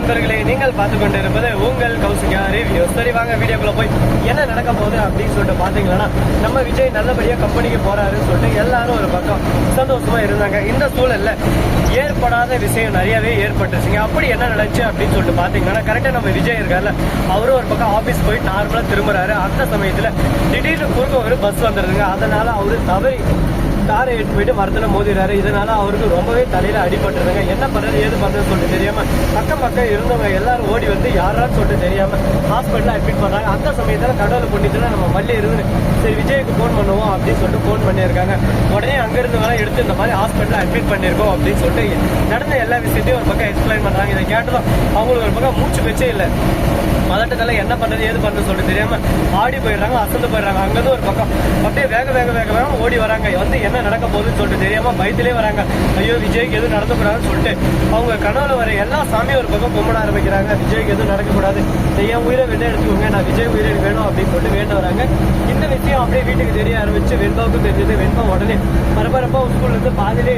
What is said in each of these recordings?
நண்பர்களே நீங்கள் பார்த்து கொண்டிருப்பது உங்கள் கௌசிகா ரிவ்யூ சரி வாங்க வீடியோக்குள்ள போய் என்ன நடக்க போகுது அப்படின்னு சொல்லிட்டு பாத்தீங்கன்னா நம்ம விஜய் நல்லபடியா கம்பெனிக்கு போறாருன்னு சொல்லிட்டு எல்லாரும் ஒரு பக்கம் சந்தோஷமா இருந்தாங்க. இந்த சூழல்ல ஏற்படாத விஷயம் நிறையவே ஏற்பட்டுச்சுங்க. அப்படி என்ன நடந்துச்சு அப்படின்னு சொல்லிட்டு பாத்தீங்கன்னா கரெக்டா நம்ம விஜய் இருக்கார்ல அவரும் ஒரு பக்கம் ஆபீஸ் போய் நார்மலா திரும்புறாரு. அந்த சமயத்துல திடீர்னு குறுக்க ஒரு பஸ் வந்துருதுங்க. அதனால அவரு தவறி காரை எடுத்து போயிட்டு மரத்துல மோதிடுறாரு. இதனால அவருக்கு ரொம்பவே தலையில அடிபட்டுருங்க என்ன பண்றது ஏது பண்றதுன்னு சொல்லிட்டு தெரியாம பக்கம் பக்கம் இருந்தவங்க எல்லாரும் ஓடி வந்து யாரான்னு சொல்லிட்டு தெரியாம ஹாஸ்பிட்டல் அட்மிட் பண்றாங்க. அந்த சமயத்துல கடவுள் புண்ணியத்தில் நம்ம மல்லி இருந்து சரி விஜய்க்கு ஃபோன் பண்ணுவோம் அப்படின்னு சொல்லிட்டு ஃபோன் பண்ணியிருக்காங்க. உடனே அங்க இருந்து எடுத்து இந்த மாதிரி ஹாஸ்பிட்டல் அட்மிட் பண்ணியிருக்கோம் அப்படின்னு சொல்லிட்டு நடந்த எல்லா விஷயத்தையும் ஒரு பக்கம் எக்ஸ்பிளைன் பண்றாங்க. இதை கேட்டதும் அவங்களுக்கு ஒரு பக்கம் மூச்சு வச்சே இல்லை. மதட்டத்தில் என்ன பண்றது ஏது பண்றது சொல்லிட்டு தெரியாம ஆடி போயிடுறாங்க அசந்து போயிடுறாங்க. அங்கிருந்து ஒரு பக்கம் அப்படியே வேக வேக ஓடி வராங்க. வந்து என்ன நடக்க போகுதுன்னு சொல்லிட்டு தெரியாம பயத்திலே வராங்க. ஐயோ விஜய்க்கு எதுவும் நடக்கக்கூடாதுன்னு சொல்லிட்டு அவங்க கனவுல வர எல்லா சாமியும் ஒரு பக்கம் கும்பிட ஆரம்பிக்கிறாங்க. விஜய்க்கு எதுவும் நடக்கக்கூடாது. நீ என் உயிரை வெளில எடுத்துக்கோங்க. நான் விஜய் உயிரை வேணும் அப்படின்னு சொல்லிட்டு வேண்ட வராங்க. இந்த விஷயம் அப்படியே வீட்டுக்கு தெரிய ஆரம்பிச்சு வெண்பாவுக்கும் தெரிஞ்சது. வெண்பா உடனே பரபரப்பா ஸ்கூல்ல இருந்து பாதிலே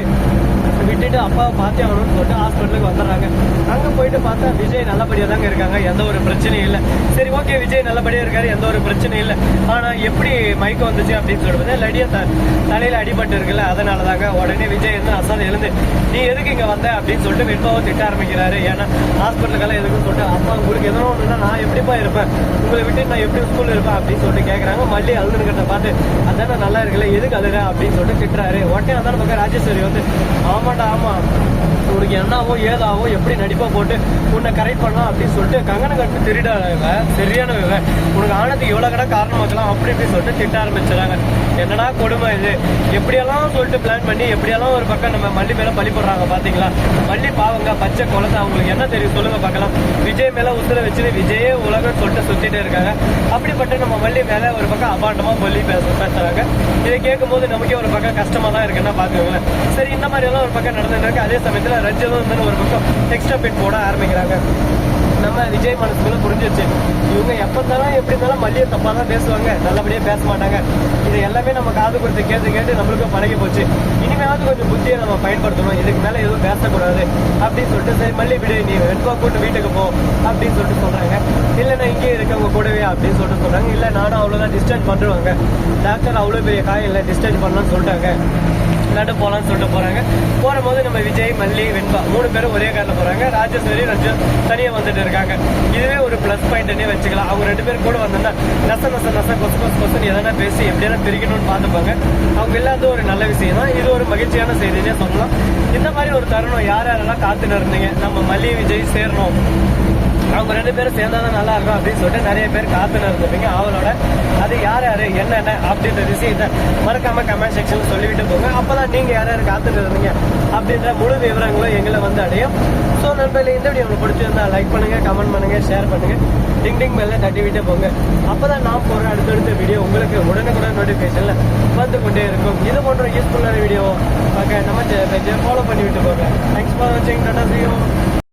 விட்டுட்டு அப்பாவை பார்த்தே ஆகணும்னு சொல்லிட்டு ஹாஸ்பிட்டலுக்கு வந்துடுறாங்க. அங்கே போயிட்டு பார்த்தா விஜய் நல்லபடியாக தாங்க இருக்காங்க. எந்த ஒரு பிரச்சனையும் இல்லை. சரி ஓகே விஜய் நல்லபடியாக இருக்காரு. எந்த ஒரு பிரச்சனையும் இல்லை. ஆனால் எப்படி மயக்கம் வந்துச்சு அப்படின்னு சொல்லிட்டு லடியா த தலையில் அடிபட்டு இருக்குல்ல அதனால தாங்க உடனே விஜய் வந்து அசாத எழுந்து நீ எதுக்கு இங்கே வந்த? அப்படின்னு சொல்லிட்டு வெண்பாவை திட்ட ஆரம்பிக்கிறாரு. ஏன்னா ஹாஸ்பிட்டலுக்கெல்லாம் எதுக்குன்னு சொல்லிட்டு அப்பா உங்களுக்கு எதனா ஒன்றுனா நான் எப்படிப்பா இருப்பேன்? உங்களை விட்டு நான் எப்படி ஸ்கூல் இருப்பேன்? அப்படின்னு சொல்லிட்டு கேட்குறாங்க மல்லி அழுதுகிட்ட பார்த்து அதான நல்லா இருக்குல்ல எதுக்கு அழுற? அப்படின்னு சொல்லிட்டு திட்டுறாரு. உடனே அதான பக்கம் ராஜேஸ்வரி வந்து ஆமாண்டா ஆமா. உனக்கு என்னாவோ ஏதாவோ எப்படி நடிப்பா போட்டு உன்னை கரெக்ட் பண்ணலாம் அப்படின்னு சொல்லிட்டு கங்கனை கட்டு திருடா இவ, சரியான இவ. உனக்கு ஆனதுக்கு எவ்வளவு கடை காரணம் வைக்கலாம் அப்படி இப்படி சொல்லிட்டு திட்ட ஆரம்பிச்சிடறாங்க. என்னடா கொடுமை இது? எப்படியெல்லாம் சொல்லிட்டு பிளான் பண்ணி எப்படியெல்லாம் ஒரு பக்கம் நம்ம மல்லி மேல பழி போடுறாங்க பாத்தீங்களா? மல்லி பாவங்க பச்சை குழந்தை அவங்களுக்கு என்ன தெரியும் சொல்லுங்க பார்க்கலாம். விஜய் மேல உசுர வச்சுட்டு விஜயே உலகம் சொல்லிட்டு சுத்திட்டு இருக்காங்க. அப்படிப்பட்ட நம்ம மல்லி மேல ஒரு பக்கம் அபாண்டமா சொல்லி பேச பேசுறாங்க. இதை கேட்கும் போது நமக்கே ஒரு பக்கம் கஷ்டமா தான் இருக்குன்னா பாத்துக்கோங்களேன். சரி இந்த மாதிரி எல்லாம் ஒரு பக்கம் நடந்துட்டு இருக்கு. அதே சமயத்துல ரஞ்சிதும் வந்து ஒரு பக்கம் எக்ஸ்ட்ரா பெட் போட ஆரம்பிக்கிறாங்க. நம்ம விஜய் மனசுக்குள்ள புரிஞ்சிருச்சு. இவங்க எப்ப இருந்தாலும் எப்படி இருந்தாலும் மல்லியை தப்பா தான் பேசுவாங்க. நல்லபடியா பேச மாட்டாங்க. இது எல்லாமே நம்ம காது கொடுத்து கேட்டு கேட்டு நம்மளுக்கும் பழகி போச்சு. இனிமேலாவது கொஞ்சம் புத்தியை நம்ம பயன்படுத்தணும். இதுக்கு மேல எதுவும் பேசக்கூடாது. அப்படின்னு சொல்லிட்டு சரி மல்லி விடு. நீ வெண்பா கூட்டு வீட்டுக்கு போ. அப்படின்னு சொல்லிட்டு சொல்றாங்க. இல்ல நான் இங்கேயே இருக்கவங்க கூடவே. அப்படின்னு சொல்லிட்டு சொல்றாங்க. இல்ல நானும் அவ்வளவுதான். டிஸ்சார்ஜ் பண்ணுவாங்க டாக்டர் அவ்வளவு பெரிய காயம் இல்லை. டிஸ்சார்ஜ் பண்ணலாம்னு சொல்லிட்டாங்க. நடு போகலான்னு சொல்லிட்டு போறாங்க. போகும்போது நம்ம விஜய் மல்லி வெண்பா மூணு பேரும் ஒரே கார்ல போறாங்க. ராஜேஸ்வரி ரஞ்சன் தனியா வந்துட்டு இருக்காங்க. இதுவே ஒரு பிளஸ் பாயிண்ட்னே வச்சுக்கலாம். அவங்க ரெண்டு பேரும் கூட வந்தோம்னா நச நச நச கொசு கொசு கொசுன்னு எதனா பேசி எப்படியான பிரிக்கணும்னு பார்த்துப்பாங்க. அவங்க இல்லாத ஒரு நல்ல விஷயம் தான். இது ஒரு மகிழ்ச்சியான செய்தினே சொல்லலாம். இந்த மாதிரி ஒரு தருணம் யார் யாரெல்லாம் காத்துன்னு இருந்தீங்க நம்ம மல்லி விஜய் சேரணும். அவங்க ரெண்டு பேரும் சேர்ந்தாதான் நல்லா இருக்கும் அப்படின்னு சொல்லிட்டு நிறைய பேர் காத்துன்னு இருந்திருப்பீங்க. அவளோட அது யார் யாரு என்னென்ன அப்படின்ற விஷயத்த மறக்காம கமெண்ட் செக்ஷன்ல சொல்லிவிட்டு போங்க. அப்பதான் நீங்க யார் யார் காத்துட்டு இருந்தீங்க அப்படின்ற முழு விவரங்களும் எங்களை வந்து அடையும். ஸோ நண்பர்களே இந்த வீடியோ உங்களுக்கு பிடிச்சிருந்தா லைக் பண்ணுங்க கமெண்ட் பண்ணுங்க ஷேர் பண்ணுங்க. டிங் டிங் மேல தட்டி விட்டு போங்க. அப்பதான் நான் போற அடுத்தடுத்த வீடியோ உங்களுக்கு உடனுக்குடன் நோட்டிபிகேஷன்ல வந்து கொண்டே இருக்கும். இது போன்ற யூஸ்ஃபுல்லான வீடியோ பார்க்க நம்ம பேஜை ஃபாலோ பண்ணி விட்டு போங்க. தேங்க்ஸ் ஃபார் வாட்சிங் டாட்டா see